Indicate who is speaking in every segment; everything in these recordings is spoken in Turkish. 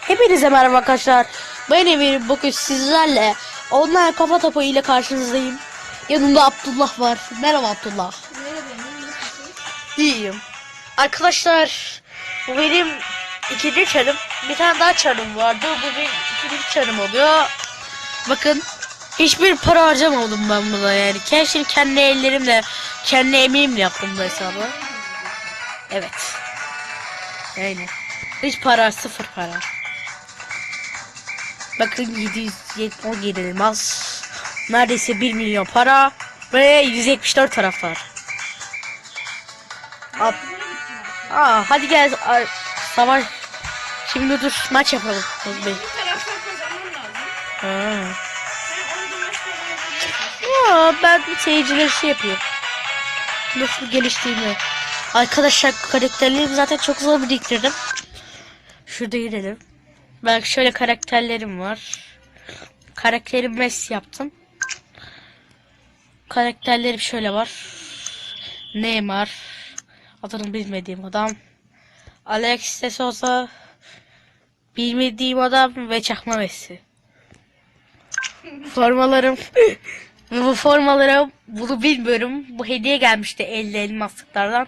Speaker 1: Hepinize merhaba arkadaşlar. Ben Emir bugün sizlerle online kafa topu ile karşınızdayım. Yanımda Abdullah var. Merhaba Abdullah. İyiyim. Arkadaşlar bu benim ikinci çarım. Bir tane daha çarım vardı. Bu benim ikinci çarım oluyor. Bakın hiçbir para harcamadım ben buna yani. Kendi kendi ellerimle, kendi emeğimle yaptım bu hesabı. Evet. Yani hiç para, sıfır para. Bakın 717 elmas. Neredeyse 1 milyon para. Ve 174 taraf var. At. Aa, hadi gel. Ay, Savaş. Şimdi dur maç yapalım. Hadi. Ha. Ben seyirciler şey yapıyorum. Nasıl geliştiğini. Arkadaşlar karakterlerimi zaten çok zor biriktirdim. Şurada girelim. Bak şöyle karakterlerim var. Karakterim Messi yaptım. Karakterlerim şöyle var. Neymar. Adını bilmediğim adam. Alex de Souza. Bilmediğim adam ve Çakma Messi. Formalarım. Ve bu formalara bunu bilmiyorum. Bu hediye gelmişti 50 elmaslıklardan.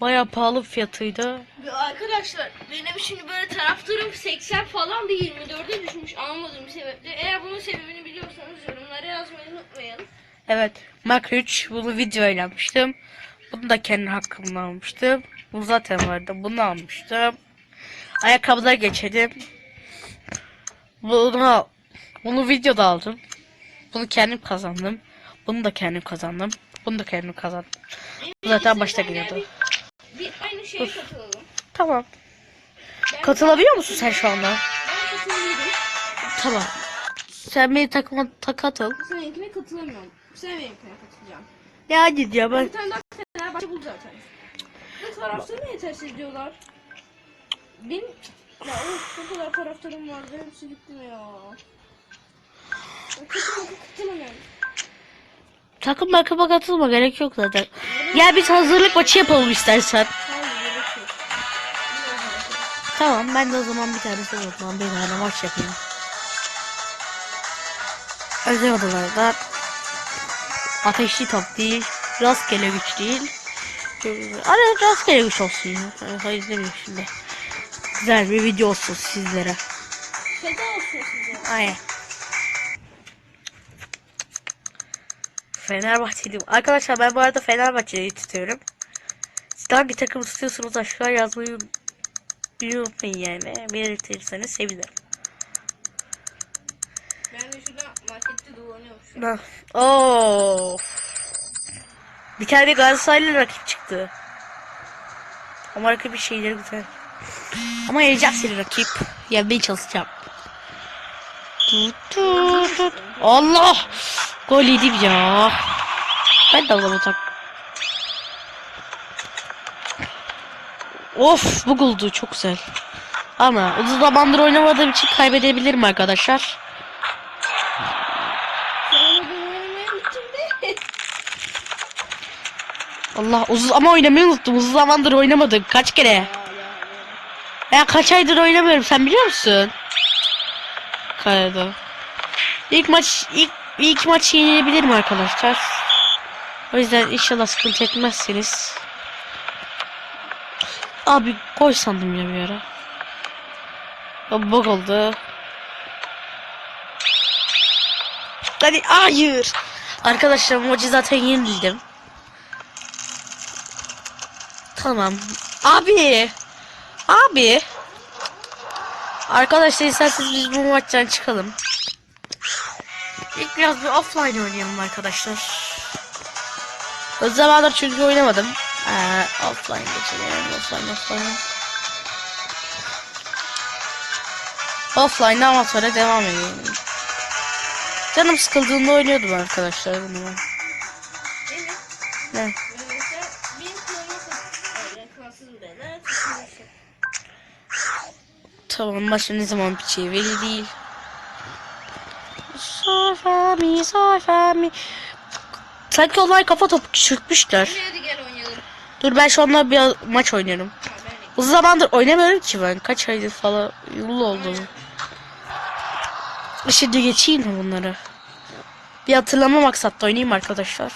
Speaker 1: Bayağı pahalı fiyatıydı.
Speaker 2: Ya Arkadaşlar benim şimdi böyle taraftarım 80 falan da 24'e düşmüş anlamadığım sebeple. Eğer bunun sebebini biliyorsanız yorumlara yazmayı unutmayın.
Speaker 1: Evet. Mark 3 bunu videoyla almıştım. Bunu da kendi hakkımla almıştım. Bu zaten vardı. Bunu almıştım. Ayakkabılar geçelim. Bunu, bunu videoda aldım. Bunu kendim kazandım. Bunu da kendim kazandım. Bunu da kendim kazandım. Bu zaten başta geliyordu.
Speaker 2: Bir, aynı şeye katılalım.
Speaker 1: Tamam.
Speaker 2: Ben,
Speaker 1: Katılabiliyor musun sen şu anda?
Speaker 2: ben katılabilirim.
Speaker 1: Tamam. Sen beni takıma tak atıl.
Speaker 2: Seninkine katılamıyorum. Sen benimkine katılacaksın.
Speaker 1: Ya hadi ya ben.
Speaker 2: Bir tane daha Fenerbahçe bul zaten. Ve taraftarı yetersiz diyorlar. Benim... Ya of ne kadar taraftarım vardı hepsi gitti mi ya?
Speaker 1: Takım takıma katılma gerek yok zaten. Ya biz hazırlık maçı yapalım istersen. Tamam ben de o zaman bir tanesi zaman bir tane maç yapayım. Özel odalarda ateşli top değil, rastgele güç değil. Ara rastgele güç olsun. Hayır demiyorum şimdi. Güzel bir video olsun sizlere.
Speaker 2: Feda olsun size.
Speaker 1: Aynen. Fenerbahçeliyim. Arkadaşlar ben bu arada Fenerbahçe'yi tutuyorum. Siz hangi takım tutuyorsunuz aşağı yazmayı unutmayın yani. Belirtirseniz sevinirim.
Speaker 2: Ben de şurada markette dolanıyorum şu an.
Speaker 1: Of. Bir tane Galatasaraylı rakip çıktı. Ama rakip şeyleri güzel. Ama yeneceğim seni rakip. Yenmeye çalışacağım. Tut, tut, tut. Allah! Gol yedim ya. Ben de alamadım. Of bu goldu çok güzel. Ama uzun zamandır oynamadığım için kaybedebilirim arkadaşlar. Allah uzun ama oynamayı unuttum. Uzun zamandır oynamadık. Kaç kere? Ya kaç aydır oynamıyorum sen biliyor musun? Kayada. İlk maç ilk ilk maç yenilebilirim arkadaşlar. O yüzden inşallah sıkıntı etmezsiniz. Abi gol sandım ya bir ara. Abi bug oldu. Hadi hayır. Arkadaşlar maçı zaten yenildim. Tamam. Abi. Abi. Arkadaşlar isterseniz biz bu maçtan çıkalım. İlk biraz bir offline oynayalım arkadaşlar. O zamanlar çünkü oynamadım. Ee, offline geçelim. Offline offline. Offline ama sonra devam edelim. Canım sıkıldığında oynuyordum arkadaşlar bunu. ben. Ne? Tamam maçın ne zaman biteceği belli değil. Sofami, sofami. Sanki onlar kafa topu küçültmüşler.
Speaker 2: Hadi hadi gel oynayalım.
Speaker 1: Dur ben şu anda bir maç
Speaker 2: de.
Speaker 1: Uzun zamandır oynamıyorum ki ben. Kaç aydır falan yıl oldu. Şimdi geçeyim mi bunları? Bir hatırlama maksatta oynayayım arkadaşlar.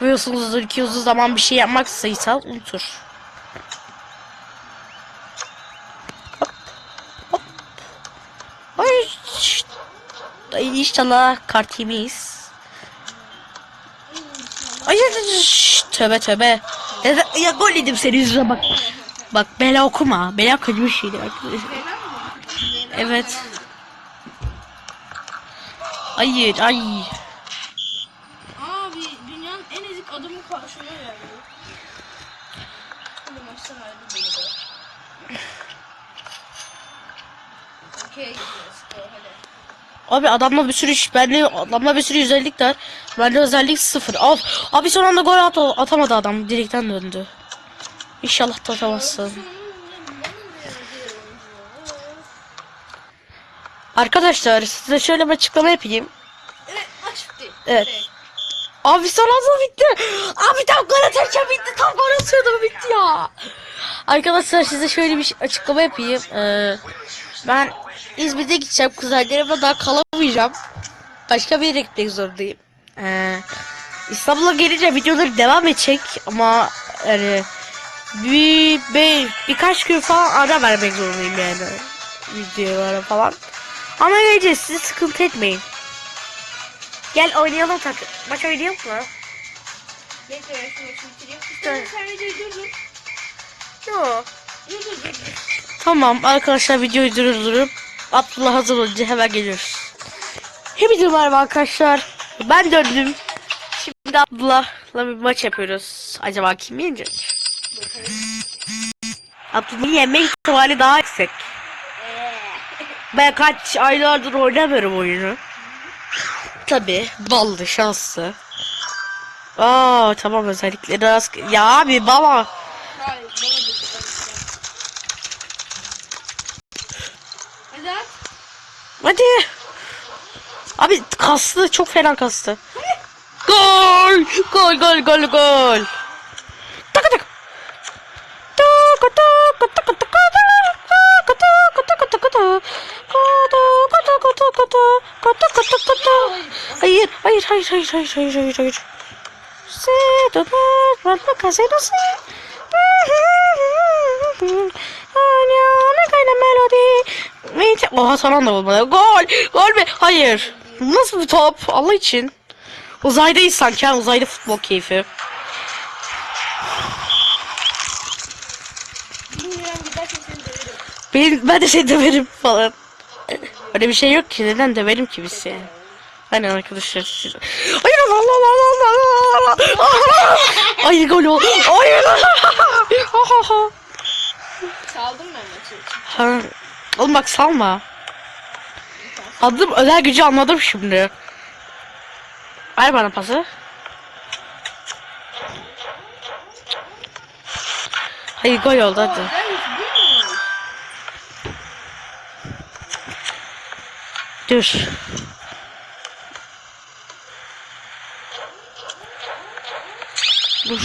Speaker 1: Biliyorsunuzdur ki uzun zaman bir şey yapmak sayısal unutur. Hop, hop. Ay, şşt. Ay, inşallah kart yemeyiz. Ay, şşt, tövbe tövbe. Ya, ya gol yedim senin yüzüne bak. Bak bela okuma. Bela kötü bir şeydi arkadaşlar. Evet. Hayır ay.
Speaker 2: Abi dünyanın en ezik adamı karşıma geldi. Hadi maçtan ayrı beni de. Okey let's go hadi.
Speaker 1: Abi adamla bir sürü iş, bende adamla bir sürü özellik var. Bende özellik sıfır. Al. Abi son anda gol at atamadı adam. Direkten döndü. İnşallah da atamazsın. Arkadaşlar size şöyle bir açıklama yapayım.
Speaker 2: Evet.
Speaker 1: Abi son anda bitti. Abi tam gol atarken bitti. Tam gol atıyordum bitti ya. Arkadaşlar size şöyle bir açıklama yapayım. Ee, ben İzmir'de gideceğim. Kuzenlerimle daha kalamayacağım. Başka bir yere gitmek zorundayım. Ee, İstanbul'a gelince videoları devam edecek ama yani bir, bir birkaç gün falan ara vermek zorundayım yani videolara falan. Ama geleceğiz siz sıkıntı etmeyin. Gel oynayalım tak. Maç oynayalım mı?
Speaker 2: Bekle ben şu maçı bitireyim. İstersen sen videoyu durdur.
Speaker 1: Yok.
Speaker 2: Dur dur dur.
Speaker 1: Tamam arkadaşlar videoyu durdurup Abdullah hazır olunca hemen geliyoruz. Hepinize merhaba arkadaşlar. Ben döndüm. Şimdi Abdullah'la bir maç yapıyoruz. Acaba kim yenecek? Abdullah'ın yenme ihtimali daha yüksek. Ben kaç aylardır oynamıyorum oyunu. Tabi ballı şanslı. Aa tamam özellikleri az. Ya abi baba.
Speaker 2: Hayır bana da Hadi at.
Speaker 1: Hadi. Abi kastı çok fena kastı. Gol! Gol gol gol gol. Taka taka taka taka. Taka taka taka. Hayır, hayır, hayır, hayır, hayır, hayır, hayır. Se donar, bakma kasino oha son anda olmadı. Gol, gol be. Hayır. Nasıl bir top? Allah için. Uzaydayız sanki ha, uzayda futbol keyfi. Ben, ben de seni döverim falan. Öyle bir şey yok ki. Neden döverim ki biz seni? Aynen arkadaşlar. siz- Hayır Allah Allah Allah Allah Allah Allah. Ay gol oldu. Hayır.
Speaker 2: Çaldım ben maçı.
Speaker 1: Ha, Oğlum bak salma. Adım özel gücü anladım şimdi. Ver bana pası. Hayır gol oldu hadi. Dur. Dur.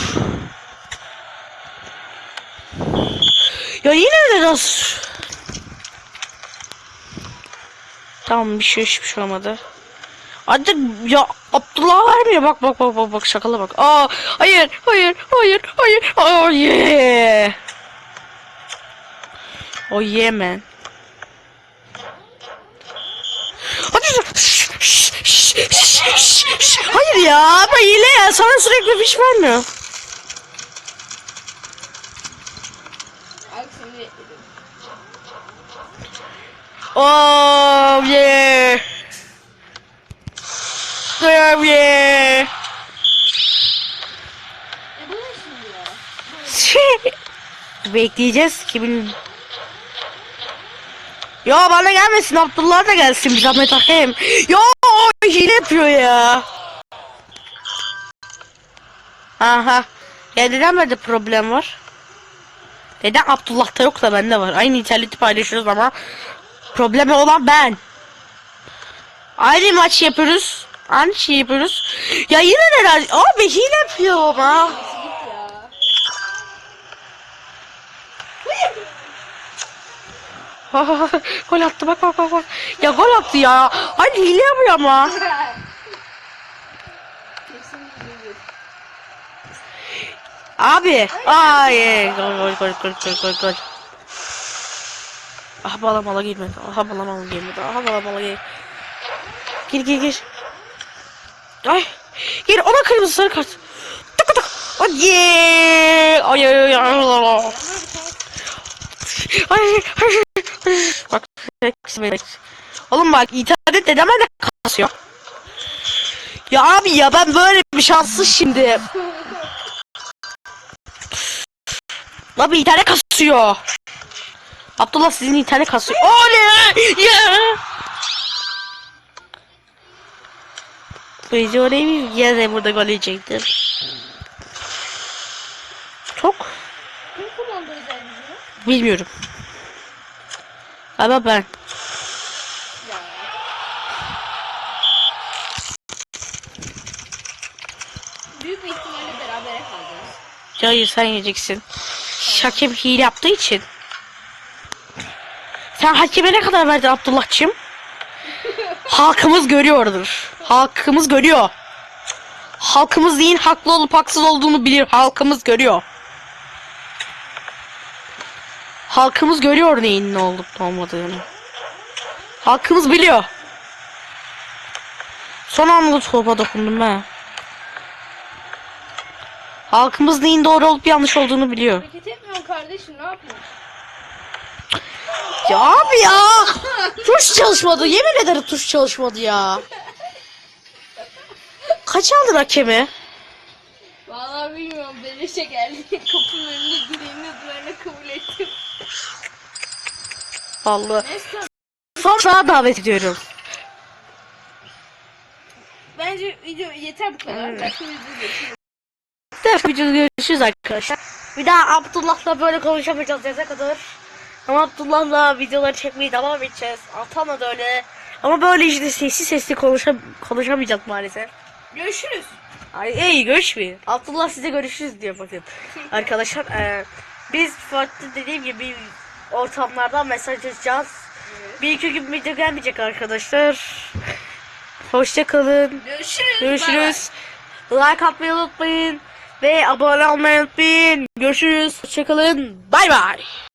Speaker 1: Ya yine de nasıl? Tamam bir şey hiçbir şey olmadı. Hadi ya Abdullah vermiyor bak bak bak bak bak şakala bak. Aa hayır hayır hayır hayır. Oh yeah. Oh yeah man. Hadi. Hayır ya ama hile ya sana sürekli fiş vermiyor.
Speaker 2: Abi seni bekledim.
Speaker 1: Oh yeah. Oh yeah.
Speaker 2: Ya?
Speaker 1: Bekleyeceğiz kimin? Yo bana gelmesin Abdullah da gelsin bir zahmet hakem. Yo hile yapıyor ya. Aha. Ya neden bende problem var? Neden Abdullah'ta yok da bende var? Aynı interneti paylaşıyoruz ama Problemi olan ben. Aynı maç yapıyoruz. Aynı şey yapıyoruz. Ya yine neler? Abi hile yapıyor ama. gol attı bak bak bak bak. Ya gol attı ya. Hadi hile yapıyor ama. Abi. Ay gol gol gol gol gol gol. Aha bala bala girmedi. Aha bala bala girmedi. Aha bala bala gir. Gir gir gir. Ay. Gir ona kırmızı sarı kart. Tık tık. Yeah. Ay ay ay. ay. Ay. Bak. Oğlum bak internet neden de kasıyor. Ya abi ya ben böyle bir şanssız şimdi. Abi internet kasıyor. Abdullah sizin internet kasıyor. Oley! Yeah! Böylece oraya bir yere burada gol yiyecektim. Çok bilmiyorum. Ama ben.
Speaker 2: Büyük bir ihtimalle berabere kalacağız.
Speaker 1: Hayır sen yiyeceksin. Hakem hile yaptığı için. Sen hakeme ne kadar verdin Abdullah'cığım? Halkımız görüyordur. Halkımız görüyor. Halkımız neyin haklı olup haksız olduğunu bilir. Halkımız görüyor. Halkımız görüyor neyin ne olup ne olmadığını. Halkımız biliyor. Son anda topa dokundum ben. Halkımız neyin doğru olup yanlış olduğunu biliyor.
Speaker 2: Hareket etmiyorum kardeşim ne yapıyorsun?
Speaker 1: Ya abi ya. Tuş çalışmadı. Yemin ederim tuş çalışmadı ya. Kaç aldın hakemi?
Speaker 2: Vallahi bilmiyorum beleşe geldi. Kapının önünde direğini duvarına kabul ettim.
Speaker 1: Vallahi.
Speaker 2: Neyse
Speaker 1: Son sağa davet ediyorum.
Speaker 2: bence video yeter bu kadar.
Speaker 1: Evet.
Speaker 2: Başka video görüşürüz.
Speaker 1: Bir videoda görüşürüz arkadaşlar. Bir daha Abdullah'la böyle konuşamayacağız yaza kadar. Ama Abdullah'la videoları çekmeye devam edeceğiz. Altan'la da öyle. Ama böyle işte sessiz sesli konuşa konuşamayacağız maalesef.
Speaker 2: Görüşürüz.
Speaker 1: Ay iyi görüşmeyin. Abdullah size görüşürüz diyor bakın. Arkadaşlar eee, biz farklı dediğim gibi ortamlardan mesaj atacağız. Bir iki gün video gelmeyecek arkadaşlar. Hoşça kalın.
Speaker 2: Görüşürüz.
Speaker 1: Görüşürüz. Like atmayı unutmayın. Ve abone olmayı unutmayın. Görüşürüz. Hoşça kalın. Bay bay.